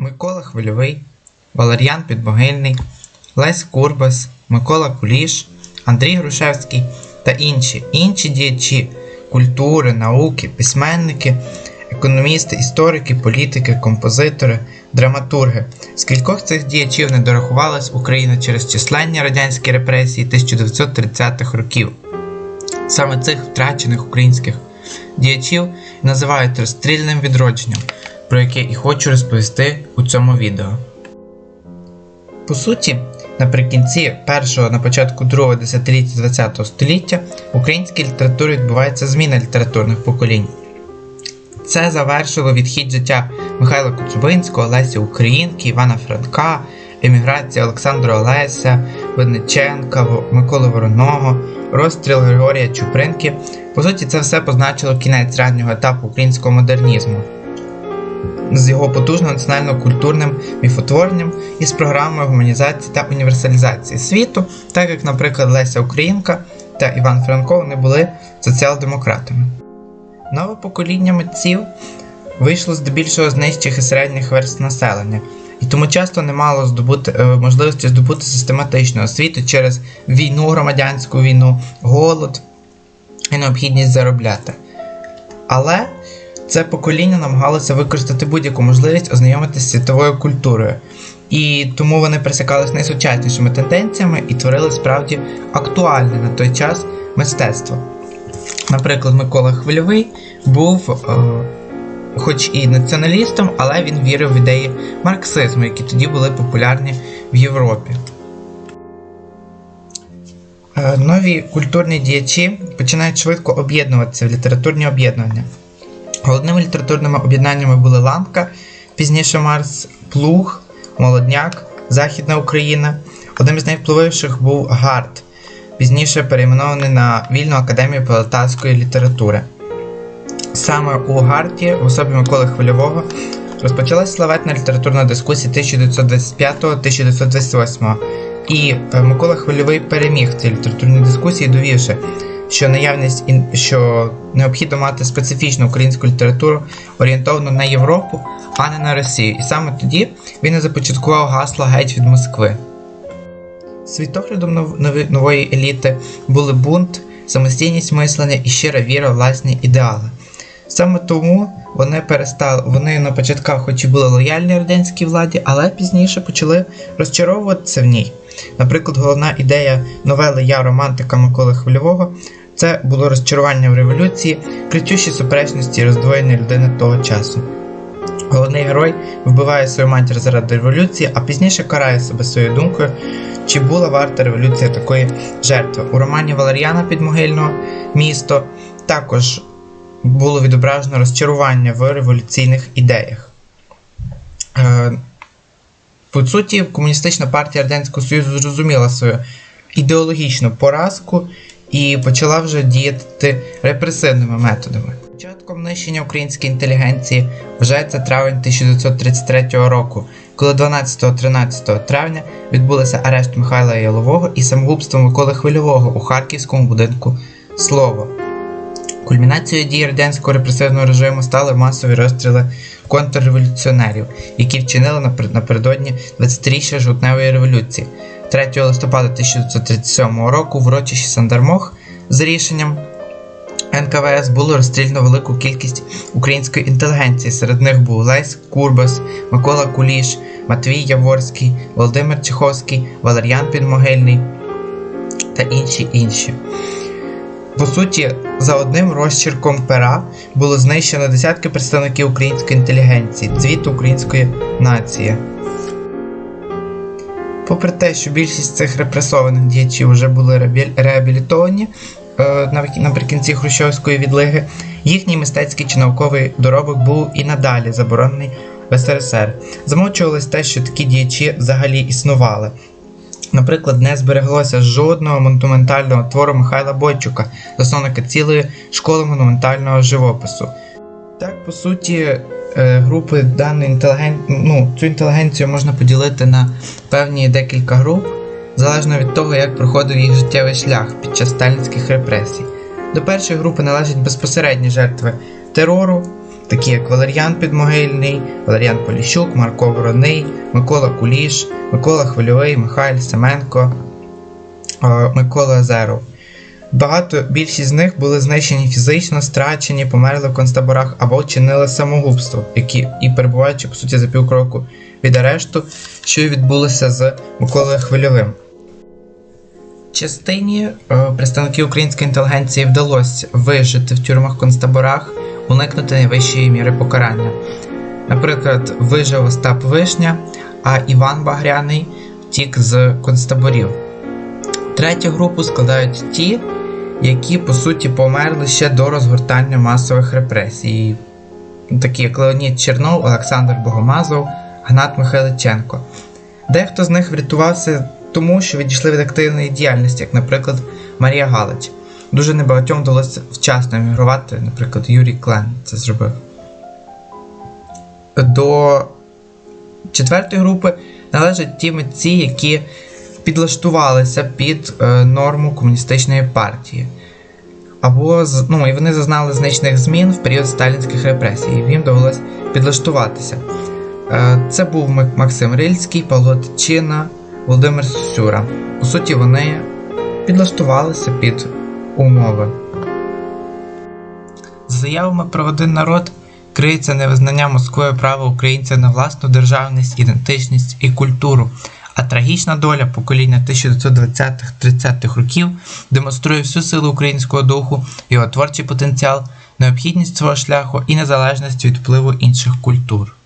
Микола Хвильовий, Валер'ян Підмогильний, Лесь Курбас, Микола Куліш, Андрій Грушевський та інші інші діячі культури, науки, письменники, економісти, історики, політики, композитори, драматурги. Скількох цих діячів не дорахувалась Україна через численні радянські репресії 1930-х років. Саме цих втрачених українських діячів називають розстрільним відродженням, про яке і хочу розповісти у цьому відео. По суті, наприкінці першого на початку другого десятиліття ХХ століття в українській літературі відбувається зміна літературних поколінь. Це завершило відхід життя Михайла Коцюбинського, Лесі Українки, Івана Франка, еміграція Олександра Олеся, Винниченка, Миколи Вороного, розстріл Григорія Чупринки. По суті, це все позначило кінець раннього етапу українського модернізму з його потужним національно-культурним міфотворенням і з програмою гуманізації та універсалізації світу, так як, наприклад, Леся Українка та Іван Франко вони були соціал-демократами. Нове покоління митців вийшло здебільшого з нижчих і середніх верст населення, і тому часто не мало здобути, е, можливості здобути систематичну освіту через війну, громадянську війну, голод і необхідність заробляти. Але це покоління намагалося використати будь-яку можливість ознайомитися з світовою культурою, і тому вони присякались найсучаснішими тенденціями і творили справді актуальне на той час мистецтво. Наприклад, Микола Хвильовий був, е, хоч і націоналістом, але він вірив в ідеї марксизму, які тоді були популярні в Європі. Е, Нові культурні діячі починають швидко об'єднуватися в літературні об'єднання. Головними літературними об'єднаннями були Ланка, пізніше Марс, Плуг, Молодняк, Західна Україна. Одним із найвпливовіших був Гард, пізніше перейменований на Вільну академію політацької літератури. Саме у Гарді, в особі Миколи Хвильового, розпочалась славетна літературна дискусія 1925-1928. І е, Микола Хвильовий переміг цій літературній дискусії, довівши, що наявність ін- що необхідно мати специфічну українську літературу, орієнтовану на Європу, а не на Росію. І саме тоді він і започаткував гасло геть від Москви. Світоглядом нової еліти були бунт, самостійність мислення і щира віра в власні ідеали. Саме тому вони перестали, вони на початках, хоч і були лояльні радянській владі, але пізніше почали розчаровуватися в ній. Наприклад, головна ідея новели Я романтика Миколи Хвильового це було розчарування в революції, кричущі суперечності і роздвоєння людини того часу. Головний герой вбиває свою матір заради революції, а пізніше карає себе своєю думкою, чи була варта революція такої жертви. У романі Валер'яна Підмогильного Місто також було відображено розчарування в революційних ідеях. Е, По суті, комуністична партія Радянського Союзу зрозуміла свою ідеологічну поразку і почала вже діяти репресивними методами. Початком нищення української інтелігенції вважається травень 1933 року, коли 12-13 травня відбулися арешт Михайла Ялового і самогубство Миколи Хвильового у харківському будинку Слово. Кульмінацією дій радянського репресивного режиму стали масові розстріли контрреволюціонерів, які вчинили напередодні 20-річчя жовтневої революції. 3 листопада 1937 року в урочищі Сандармох за рішенням НКВС було розстріляно велику кількість української інтелігенції. Серед них був Лесь Курбас, Микола Куліш, Матвій Яворський, Володимир Чеховський, Валер'ян Підмогильний та інші інші. По суті, за одним розчірком пера було знищено десятки представників української інтелігенції, цвіту української нації. Попри те, що більшість цих репресованих діячів вже були реабілітовані е, наприкінці Хрущовської відлиги, їхній мистецький чи науковий доробок був і надалі заборонений в СРСР. Замовчувалось те, що такі діячі взагалі існували. Наприклад, не збереглося жодного монументального твору Михайла Бойчука, засновника цілої школи монументального живопису. Так, по суті, е, групи даної інтеліген... ну, цю інтелігенцію можна поділити на певні декілька груп, залежно від того, як проходив їх життєвий шлях під час сталінських репресій. До першої групи належать безпосередні жертви терору, такі як Валеріан Підмогильний, Валеріан Поліщук, Марко Вороний, Микола Куліш, Микола Хвильовий, Михайль Семенко, е, Микола Азеров. Багато більшість з них були знищені фізично, страчені, померли в концтаборах або чинили самогубство, які і перебуваючи по суті за півкроку від арешту, що й відбулося з Миколою Хвильовим. Частині е, представників української інтелігенції вдалося вижити в тюрмах концтаборах, уникнути найвищої міри покарання. Наприклад, вижив Остап Вишня, а Іван Багряний втік з концтаборів. Третю групу складають ті, які по суті померли ще до розгортання масових репресій, такі як Леонід Чернов, Олександр Богомазов, Гнат Михайличенко. Дехто з них врятувався тому, що відійшли від активної діяльності, як, наприклад, Марія Галич. Дуже небагатьом вдалося вчасно емігрувати, наприклад, Юрій Клен це зробив. До четвертої групи належать ті митці, які підлаштувалися під е, норму комуністичної партії. Або ну, і вони зазнали значних змін в період сталінських репресій, і їм довелося підлаштуватися. Е, Це був Максим Рильський, Павло Тичина, Володимир Сюра. По суті, вони підлаштувалися під умови. За заявами про один народ криється невизнання Москвою права українця на власну державність, ідентичність і культуру. А трагічна доля покоління 1920-30-х років демонструє всю силу українського духу, його творчий потенціал, необхідність свого шляху і незалежність від впливу інших культур.